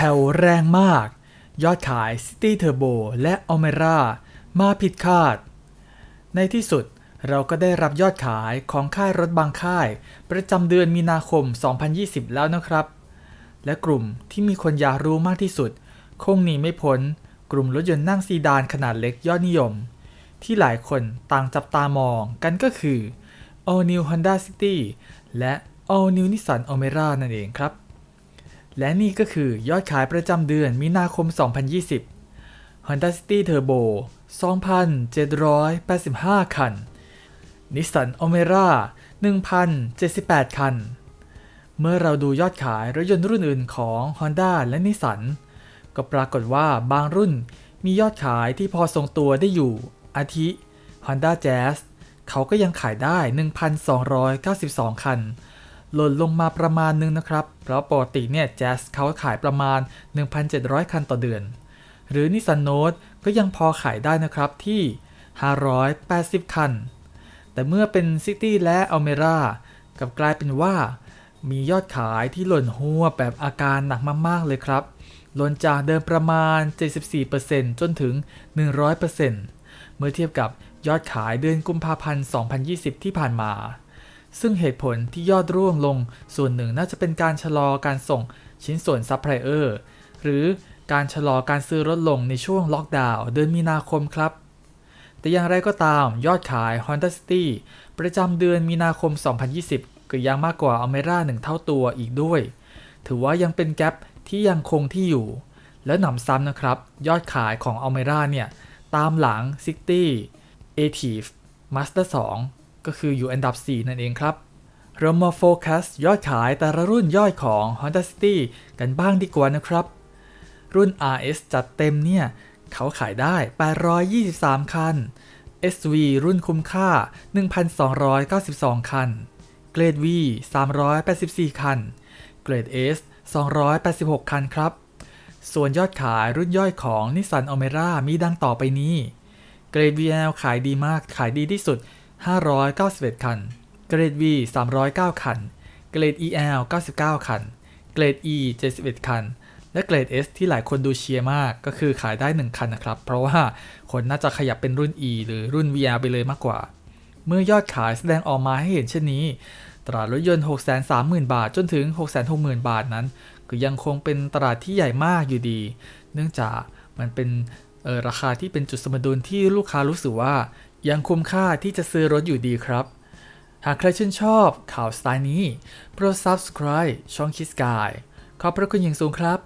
แผ่วแรงมาก ยอดขาย City Turbo และ Almera มาผิดคาด ในที่สุดเราก็ได้รับยอดขายของค่ายรถบางค่าย ประจำเดือนมีนาคม 2020 แล้วนะครับ และกลุ่มที่มีคนอยากรู้มากที่สุด คงหนีไม่พ้น กลุ่มรถยนต์นั่งซีดานขนาดเล็กยอดนิยม ที่หลายคนต่างจับตามองกันก็คือ All New Honda City และ All New Nissan Almera นั่นเองครับ และนี่ก็คือยอดขายประจำเดือนมีนาคม 2020 Honda City Turbo 2,785 คัน Nissan Almera 1,078 คัน เมื่อเราดูยอดขายรถยนต์รุ่นอื่นของ Honda และ Nissan ก็ปรากฏว่าบางรุ่นมียอดขายที่พอทรงตัวได้อยู่ อาทิ Honda Jazz เขาก็ยังขายได้ 1,292 คัน หล่นลงมาประมาณนึงนะครับ เพราะปกติเนี่ย Jazz เขาขายประมาณ 1,700 คันต่อเดือน หรือ Nissan Note ก็ยังพอขายได้นะครับที่ 580 คัน แต่เมื่อเป็น City และ Almera กับกลายเป็นว่า มียอดขายที่หล่นหัวแบบอาการหนักมาก ๆ เลยครับ หล่นจากเดิมประมาณ 74%จนถึง 100%เมื่อเทียบกับยอดขายเดือนกุมภาพันธ์ 2020 ที่ผ่านมา ซึ่งเหตุผลที่ยอดร่วงลงส่วนหนึ่งน่าจะเป็นการชะลอการส่งชิ้นส่วนซัพพลายเออร์หรือการชะลอการซื้อลดลงในช่วงล็อกดาวน์เดือนมีนาคมครับ แต่อย่างไรก็ตามยอดขาย Honda City ประจำเดือนมีนาคม 2020 ก็ยังมากกว่า Almera หนึ่งเท่าตัวอีกด้วย ถือว่ายังเป็นแกลบที่ยังคงที่อยู่ และหนำซ้ำนะครับ ยอดขายของ Almera เนี่ย ตามหลัง City a t i v e Master 2 ก็คืออยู่อันดับ 4 นั่นเองครับ เรามาโฟกัสยอดขายแต่ละรุ่นย่อยของ Honda City กันบ้างดีกว่านะครับ รุ่น RS จัดเต็มเนี่ย เขาขายได้ 823 คัน SV รุ่นคุ้มค่า 1,292 คัน เกรด V 384 คัน เกรด S 286 คันครับ ส่วนยอดขายรุ่นย่อยของ Nissan Almera มีดังต่อไปนี้ เกรด VL ขายดีมากขายดีที่สุด 591 คัน เกรด V 309 คัน เกรด EL 99 คัน เกรด E 71 คัน และเกรด S ที่หลายคนดูเชียร์มากก็คือขายได้ 1 คันนะครับ เพราะว่าคนน่าจะขยับเป็นรุ่น E หรือรุ่น VR ไปเลยมากกว่า เมื่อยอดขายแสดงออกมาให้เห็นเช่นนี้ ตลาดรถยนต์ 630,000 บาทจนถึง 660,000 บาทนั้น ก็ยังคงเป็นตลาดที่ใหญ่มากอยู่ดี เนื่องจากมันเป็นราคาที่เป็นจุดสมดุลที่ลูกค้ารู้สึกว่า ยังคุ้มค่าที่จะซื้อรถอยู่ดีครับ หากใครชื่นชอบข่าวสไตล์นี้ โปรด subscribe ช่องคิสกาย ขอบพระคุณอย่างสูงครับ